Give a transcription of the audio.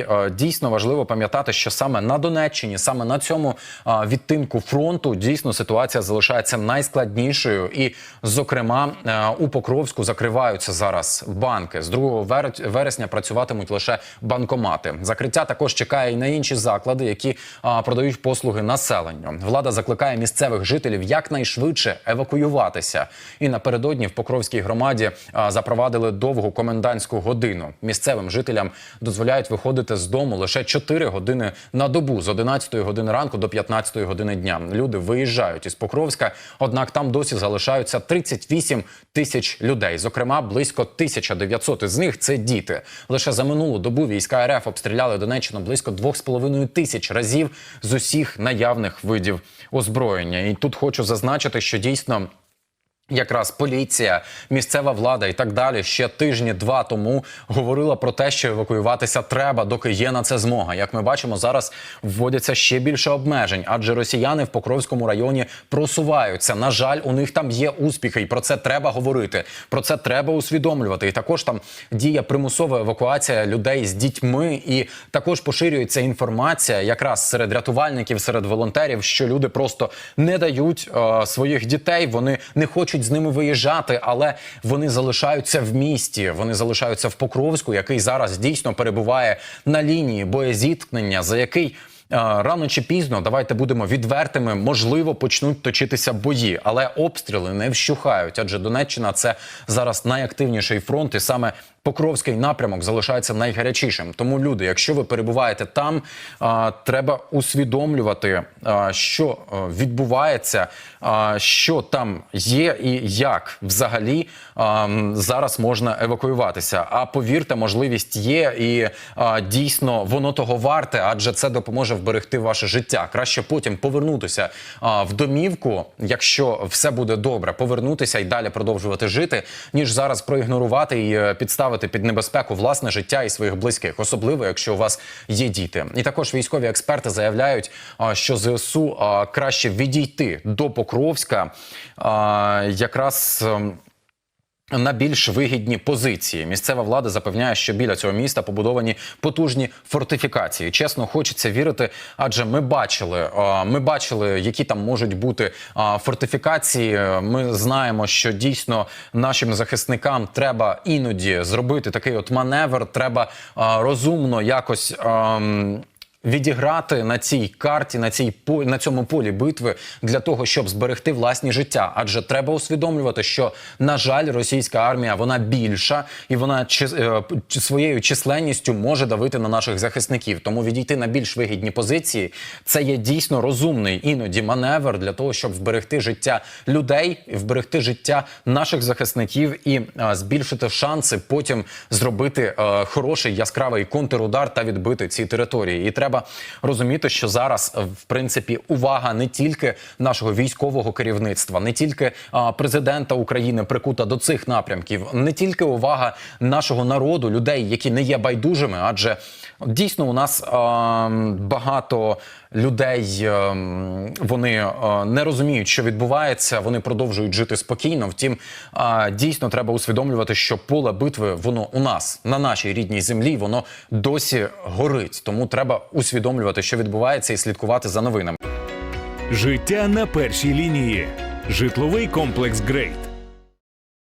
Е, дійсно важливо пам'ятати, що саме на Донеччині, саме на цьому е, відтинку фронту, дійсно ситуація залишається найскладнішою. І, зокрема, е, у Покровську закриваються зараз банки. З 2 вересня працюватимуть лише банкомати. Закриття також чекає і на інші заклади, які продають послуги населенню. Влада закликає місцевих жителів якнайшвидше евакуюватися. І напередодні в Покровській громаді запровадили довгу комендантську годину. Місцевим жителям дозволяють виходити з дому лише 4 години на добу з 11 години ранку до 15 години дня. Люди виїжджають із Покровська, однак там досі залишаються 38 тисяч людей. Зокрема, близько 1900 із них це діти. Лише за минулу добу війська РФ обстріляли Донеччину близько 2,5 тисяч разів з усіх наявних видів озброєння. І тут хочу зазначити, що дійсно. Якраз поліція, місцева влада і так далі ще тижні два тому говорила про те, що евакуюватися треба, доки є на це змога. Як ми бачимо, зараз вводяться ще більше обмежень, адже росіяни в Покровському районі просуваються. На жаль, у них там є успіхи, і про це треба говорити. Про це треба усвідомлювати. І також там діє примусова евакуація людей з дітьми, і також поширюється інформація, якраз серед рятувальників, серед волонтерів, що люди просто не дають е, своїх дітей. Вони не хочуть з ними виїжджати, але вони залишаються в місті. Вони залишаються в Покровську, який зараз дійсно перебуває на лінії боєзіткнення, за який. е, Рано чи пізно, давайте будемо відвертими. Можливо, почнуть точитися бої, але обстріли не вщухають. Адже Донеччина це зараз найактивніший фронт, і саме Покровський напрямок залишається найгарячішим. Тому люди, якщо ви перебуваєте там, треба усвідомлювати, що відбувається, що там є, і як взагалі зараз можна евакуюватися. А повірте, можливість є, і дійсно воно того варте, адже це допоможе вберегти ваше життя. Краще потім повернутися в домівку, якщо все буде добре, повернутися і далі продовжувати жити, ніж зараз проігнорувати і е, підставити під небезпеку власне життя і своїх близьких, особливо якщо у вас є діти. І також військові експерти заявляють, що ЗСУ краще відійти до Покровська, якраз. На більш вигідні позиції місцева влада запевняє, що біля цього міста побудовані потужні фортифікації. Чесно, хочеться вірити, адже ми бачили, ми бачили, які там можуть бути фортифікації. Ми знаємо, що дійсно нашим захисникам треба іноді зробити такий от маневр. Треба розумно якось. Відіграти на цій карті, на цій на цьому полі битви для того, щоб зберегти власні життя. Адже треба усвідомлювати, що на жаль, російська армія вона більша і вона чи, е, своєю численністю може давити на наших захисників. Тому відійти на більш вигідні позиції це є дійсно розумний іноді маневр для того, щоб вберегти життя людей, вберегти життя наших захисників і е, збільшити шанси потім зробити е, хороший яскравий контрудар та відбити ці території. І треба розуміти, що зараз е, в принципі увага не тільки нашого військового керівництва, не тільки е, президента України прикута до цих напрямків, не тільки увага нашого народу, людей, які не є байдужими, адже дійсно у нас е, багато людей вони не розуміють, що відбувається. Вони продовжують жити спокійно. Втім, дійсно треба усвідомлювати, що поле битви воно у нас на нашій рідній землі, воно досі горить. Тому треба усвідомлювати, що відбувається, і слідкувати за новинами. Життя на першій лінії. Житловий комплекс Грейт.